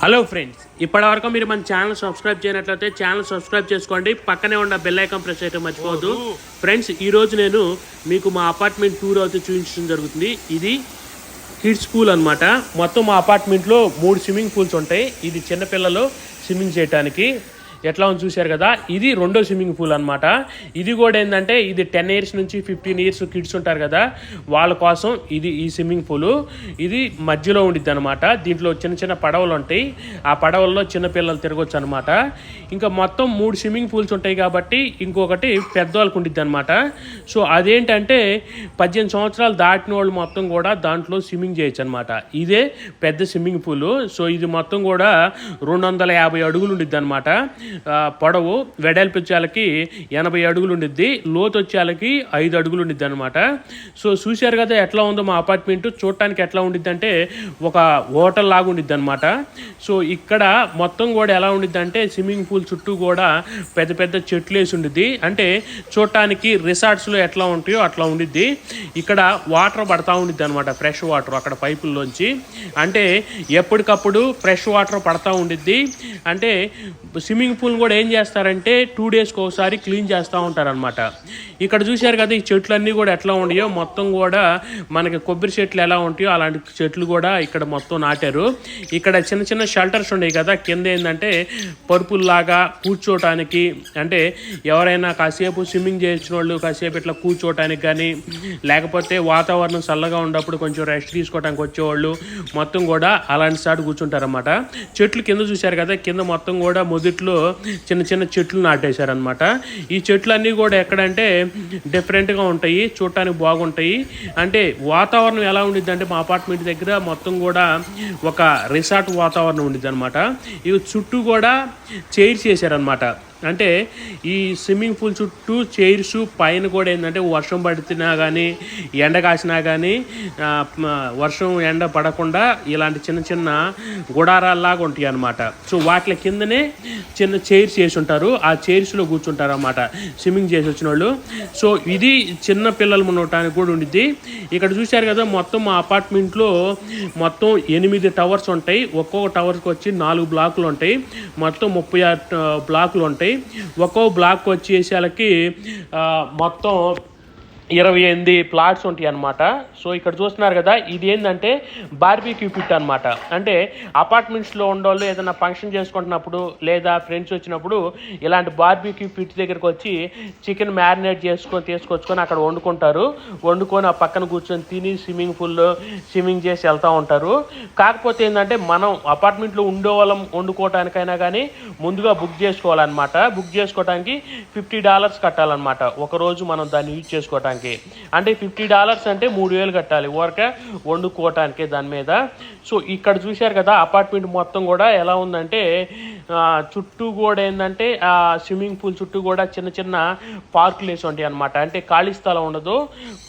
Hello friends ఇప్పటివరకు మీరు మన ఛానల్ సబ్స్క్రైబ్ చేయనట్లయితే ఛానల్ సబ్స్క్రైబ్ చేసుకోండి. పక్కనే ఉన్న బెల్ ఐకాన్ ప్రెస్ చేయడం మర్చిపోవద్దు. ఫ్రెండ్స్ ఈ రోజు నేను మీకు మా అపార్ట్మెంట్ టూర్ అయితే చూపించడం జరుగుతుంది. ఇది కిడ్స్ పూల్ అన్నమాట. మొత్తం మా అపార్ట్మెంట్లో మూడు స్విమ్మింగ్ పూల్స్ ఉంటాయి. ఇది చిన్నపిల్లలు స్విమ్మింగ్ చేయడానికి ఎట్లా ఉంది చూశారు కదా? ఇది రెండో స్విమ్మింగ్ పూల్ అనమాట ఇది కూడా ఏంటంటే ఇది టెన్ ఇయర్స్ నుంచి ఫిఫ్టీన్ ఇయర్స్ కిడ్స్ ఉంటారు కదా వాళ్ళ కోసం ఇది ఈ స్విమ్మింగ్ పూల్. ఇది మధ్యలో ఉండిద్ది అనమాట దీంట్లో చిన్న చిన్న పడవలు ఉంటాయి. ఆ పడవల్లో చిన్నపిల్లలు తిరగొచ్చు అనమాట ఇంకా మొత్తం మూడు స్విమ్మింగ్ పూల్స్ ఉంటాయి కాబట్టి ఇంకొకటి పెద్దవాళ్ళకు ఉండిద్ది అనమాట సో అదేంటంటే పద్దెనిమిది సంవత్సరాలు దాటిన వాళ్ళు మొత్తం కూడా దాంట్లో స్విమ్మింగ్ చేయొచ్చు అనమాట ఇదే పెద్ద స్విమ్మింగ్ పూల్. సో ఇది మొత్తం కూడా రెండు వందల యాభై అడుగులు ఉండిద్ది అనమాట పొడవు వెడల్పు వచ్చేళ్ళకి ఎనభై అడుగులు ఉండిద్ది లోతు వచ్చేళ్ళకి ఐదు అడుగులు ఉండిద్ది అనమాట సో చూశారు కదా ఎట్లా ఉందో మా అపార్ట్మెంట్ చూడటానికి ఎట్లా ఉండిద్ది అంటే ఒక హోటల్ లాగా ఉండిద్ది అనమాట సో ఇక్కడ మొత్తం కూడా ఎలా ఉండిద్ది అంటే స్విమ్మింగ్ పూల్ చుట్టూ కూడా పెద్ద పెద్ద చెట్లు వేసి ఉండిద్ది అంటే చూడటానికి రిసార్ట్స్లో ఎట్లా ఉంటాయో అట్లా ఉండిద్ది. ఇక్కడ వాటర్ పడతా ఉండిద్ది అనమాట ఫ్రెష్ వాటర్ అక్కడ పైపుల్లోంచి. అంటే ఎప్పటికప్పుడు ఫ్రెష్ వాటర్ పడతా ఉండిద్ది. అంటే స్విమ్మింగ్ పూల్ కూడా ఏం చేస్తారంటే టూ డేస్కి ఒకసారి క్లీన్ చేస్తూ ఉంటారనమాట ఇక్కడ చూశారు కదా ఈ చెట్లన్నీ కూడా ఎట్లా ఉన్నాయో మొత్తం కూడా మనకి కొబ్బరి చెట్లు ఎలా ఉంటాయో అలాంటి చెట్లు కూడా ఇక్కడ మొత్తం నాటారు. ఇక్కడ చిన్న చిన్న షెల్టర్స్ ఉన్నాయి కదా కింద ఏంటంటే పరుపుల్లాగా కూర్చోటానికి అంటే ఎవరైనా కాసేపు స్విమ్మింగ్ చేసిన వాళ్ళు కాసేపు ఇట్లా కూర్చోటానికి కానీ లేకపోతే వాతావరణం చల్లగా ఉన్నప్పుడు కొంచెం రెస్ట్ తీసుకోవడానికి వచ్చేవాళ్ళు మొత్తం కూడా అలాంటి సాటు కూర్చుంటారన్నమాట. చెట్లు కింద చూశారు కదా కింద మొత్తం కూడా మొదట్లో చిన్న చిన్న చెట్లు నాటేశారనమాట ఈ చెట్లు అన్నీ కూడా ఎక్కడంటే డిఫరెంట్గా ఉంటాయి చూడటానికి బాగుంటాయి. అంటే వాతావరణం ఎలా ఉండిద్ది అంటే మా అపార్ట్మెంట్ దగ్గర మొత్తం కూడా ఒక రిసార్ట్ వాతావరణం ఉండిద్ది అనమాట ఇవి చుట్టూ కూడా చైర్స్ చేశారనమాట అంటే ఈ స్విమ్మింగ్ పూల్ చుట్టూ చైర్స్ పైన కూడా ఏంటంటే వర్షం పడుతున్నా కానీ ఎండ కాసినా కానీ వర్షం ఎండ పడకుండా ఇలాంటి చిన్న చిన్న గుడారాల్లాగా ఉంటాయి అనమాట సో వాటి కిందనే చిన్న చైర్స్ వేసి ఉంటారు ఆ చైర్స్లో కూర్చుంటారు అనమాట స్విమ్మింగ్ చేసి వచ్చిన వాళ్ళు సో ఇది చిన్న పిల్లలు ఉండటానికి కూడా ఉండిద్ది. ఇక్కడ చూశారు కదా మొత్తం మా అపార్ట్మెంట్లో మొత్తం ఎనిమిది టవర్స్ ఉంటాయి. ఒక్కొక్క టవర్కి వచ్చి నాలుగు బ్లాకులు ఉంటాయి. మొత్తం ముప్పై ఆరు బ్లాకులు ఉంటాయి. ఒక్కో బ్లాక్ వచ్చేసి వాళ్ళకి ఆ, మొత్తం ఇరవై ఎనిమిది ప్లాట్స్ ఉంటాయి అనమాట సో ఇక్కడ చూస్తున్నారు కదా ఇది ఏంటంటే బార్బీక్యూ పిట్ అనమాట అంటే అపార్ట్మెంట్స్లో ఉండేవాళ్ళు ఏదైనా ఫంక్షన్ చేసుకుంటున్నప్పుడు లేదా ఫ్రెండ్స్ వచ్చినప్పుడు ఇలాంటి బార్బీక్యూ పిట్ దగ్గరికి వచ్చి చికెన్ మ్యారినేట్ చేసుకొని తీసుకొచ్చుకొని అక్కడ వండుకుంటారు. వండుకొని ఆ పక్కన కూర్చొని తిని స్విమ్మింగ్ పూల్లో స్విమ్మింగ్ చేసి వెళ్తూ ఉంటారు. కాకపోతే ఏంటంటే మనం అపార్ట్మెంట్లో ఉండే వాళ్ళం వండుకోవటానికైనా కానీ ముందుగా బుక్ చేసుకోవాలన్నమాట. బుక్ చేసుకోవడానికి ఫిఫ్టీ డాలర్స్ కట్టాలన్నమాట. ఒక రోజు మనం దాన్ని యూజ్ చేసుకోవటానికి. అంటే ఫిఫ్టీ డాలర్స్ అంటే మూడు వేలు కట్టాలి. ఊరకే వండుకోవటానికి దాని మీద. సో ఇక్కడ చూశారు కదా అపార్ట్మెంట్ మొత్తం కూడా ఎలా ఉందంటే చుట్టూ కూడా ఏంటంటే ఆ స్విమ్మింగ్ పూల్ చుట్టూ కూడా చిన్న చిన్న పార్కులు వేసి ఉంటాయి అనమాట అంటే ఖాళీ స్థలం ఉండదు.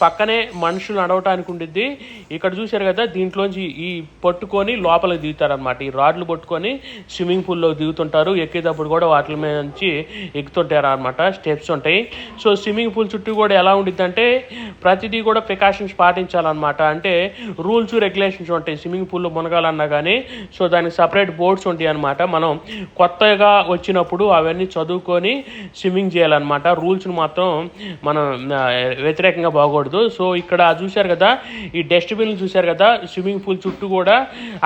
పక్కనే మనుషులు నడవటానికి ఉండిద్ది. ఇక్కడ చూశారు కదా దీంట్లోంచి ఈ పట్టుకొని లోపలికి దిగుతారనమాట ఈ రాడ్లు పట్టుకొని స్విమ్మింగ్ పూల్లో దిగుతుంటారు. ఎక్కేటప్పుడు కూడా వాటి మీద నుంచి ఎక్కుతుంటారు అనమాట స్టెప్స్ ఉంటాయి. సో స్విమ్మింగ్ పూల్ చుట్టూ కూడా ఎలా ఉండిద్ది అంటే అంటే ప్రతిదీ కూడా ప్రికాషన్స్ పాటించాలన్నమాట. అంటే రూల్స్ రెగ్యులేషన్స్ ఉంటాయి. స్విమ్మింగ్ పూల్లో మునగాలన్నా కానీ సో దానికి సపరేట్ బోర్డ్స్ ఉంటాయి అనమాట మనం కొత్తగా వచ్చినప్పుడు అవన్నీ చదువుకొని స్విమ్మింగ్ చేయాలన్నమాట. రూల్స్ని మాత్రం మనం వ్యతిరేకంగా బాగూడదు. సో ఇక్కడ చూశారు కదా ఈ డస్ట్బిన్లు చూశారు కదా స్విమ్మింగ్ పూల్ చుట్టూ కూడా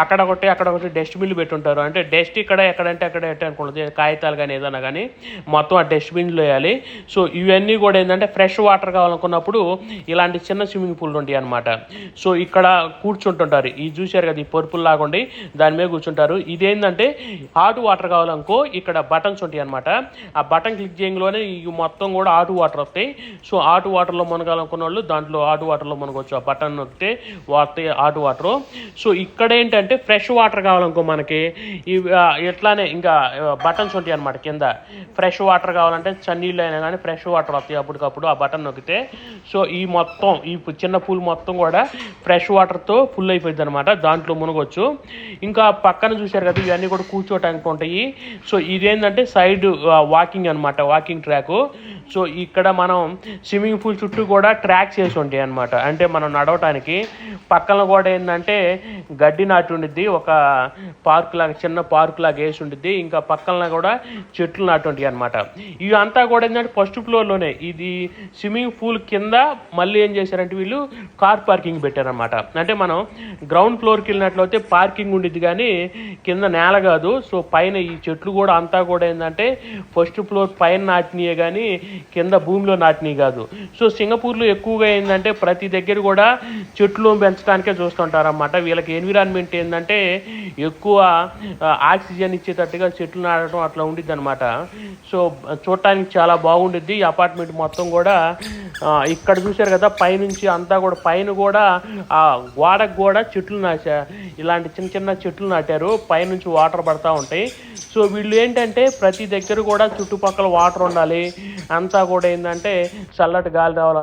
అక్కడ ఒకటి అక్కడ ఒకటి డస్ట్బిన్లు పెట్టుంటారు. అంటే డస్ట్ ఇక్కడ ఎక్కడంటే అక్కడ ఎట్ట అనుకుంటుంది కాగితాలు కానీ ఏదైనా కానీ మొత్తం ఆ డస్ట్బిన్లు వేయాలి. సో ఇవన్నీ కూడా ఏంటంటే ఫ్రెష్ వాటర్ కావాలనుకున్నప్పుడు ఇలాంటి చిన్న స్విమ్మింగ్ పూల్ ఉంటాయి అనమాట సో ఇక్కడ కూర్చుంటుంటారు. ఇది చూశారు కదా ఈ పర్పుల్ లాగా ఉండి దాని మీద కూర్చుంటారు. ఇదేంటంటే హాట్ వాటర్ కావాలనుకో ఇక్కడ బటన్స్ ఉంటాయి అనమాట ఆ బటన్ క్లిక్ చేయగానే ఇవి మొత్తం కూడా హాట్ వాటర్ వస్తాయి. సో హాట్ వాటర్లో మునగాలనుకున్న వాళ్ళు దాంట్లో హాట్ వాటర్లో మునగొచ్చు. ఆ బటన్ నొక్కితే వాడతాయి హాట్ వాటర్. సో ఇక్కడ ఏంటంటే ఫ్రెష్ వాటర్ కావాలనుకో మనకి ఇవి ఎట్లానే ఇంకా బటన్స్ ఉంటాయి అనమాట కింద. ఫ్రెష్ వాటర్ కావాలంటే చన్నీళ్ళు అయినా కానీ ఫ్రెష్ వాటర్ వస్తాయి అప్పటికప్పుడు ఆ బటన్ నొక్కితే. సో ఈ మొత్తం ఈ చిన్న పూల్ మొత్తం కూడా ఫ్రెష్ వాటర్తో ఫుల్ అయిపోయింది అనమాట దాంట్లో మునగొచ్చు. ఇంకా పక్కన చూశారు కదా ఇవన్నీ కూడా కూర్చోటానికి ఉంటాయి. సో ఇదేంటంటే సైడ్ వాకింగ్ అనమాట వాకింగ్ ట్రాక్. సో ఇక్కడ మనం స్విమ్మింగ్ పూల్ చుట్టూ కూడా ట్రాక్స్ వేసి ఉంటాయి అనమాట అంటే మనం నడవటానికి. పక్కన కూడా ఏంటంటే గడ్డి నాటి ఉండిద్ది ఒక పార్క్ లాగా చిన్న పార్క్ లాగా వేసి ఉండిద్ది. ఇంకా పక్కన కూడా చెట్లు నాటి ఉంటాయి అనమాట ఇవి అంతా కూడా ఏంటంటే ఫస్ట్ ఫ్లోర్లోనే. ఇది స్విమ్మింగ్ పూల్ కింద కింద మళ్ళీ ఏం చేశారంటే వీళ్ళు కార్ పార్కింగ్ పెట్టారనమాట అంటే మనం గ్రౌండ్ ఫ్లోర్కి వెళ్ళినట్లయితే పార్కింగ్ ఉండిద్ది కానీ కింద నేల కాదు. సో పైన ఈ చెట్లు కూడా అంతా కూడా ఏంటంటే ఫస్ట్ ఫ్లోర్ పైన నాటినయే కానీ కింద భూమిలో నాటినవి కాదు. సో సింగపూర్లో ఎక్కువగా ఏంటంటే ప్రతి దగ్గర కూడా చెట్లు పెంచడానికే చూస్తుంటారన్నమాట. వీళ్ళకి ఎన్విరాన్మెంట్ ఏంటంటే ఎక్కువ ఆక్సిజన్ ఇచ్చేటట్టుగా చెట్లు నాటడం అట్లా ఉండిద్ది అనమాట సో చూడటానికి చాలా బాగుండిద్ది. అపార్ట్మెంట్ మొత్తం కూడా ఇక్కడ చూశారు కదా పైనుంచి అంతా కూడా పైన కూడా ఆ గోడకు కూడా చెట్లు నాచా ఇలాంటి చిన్న చిన్న చెట్లు నాటారు. పైనుంచి వాటర్ పడతా ఉంటాయి. సో వీళ్ళు ఏంటంటే ప్రతి దగ్గర కూడా చుట్టుపక్కల వాటర్ ఉండాలి. అంతా కూడా ఏంటంటే చల్లటి గాలి రావాలి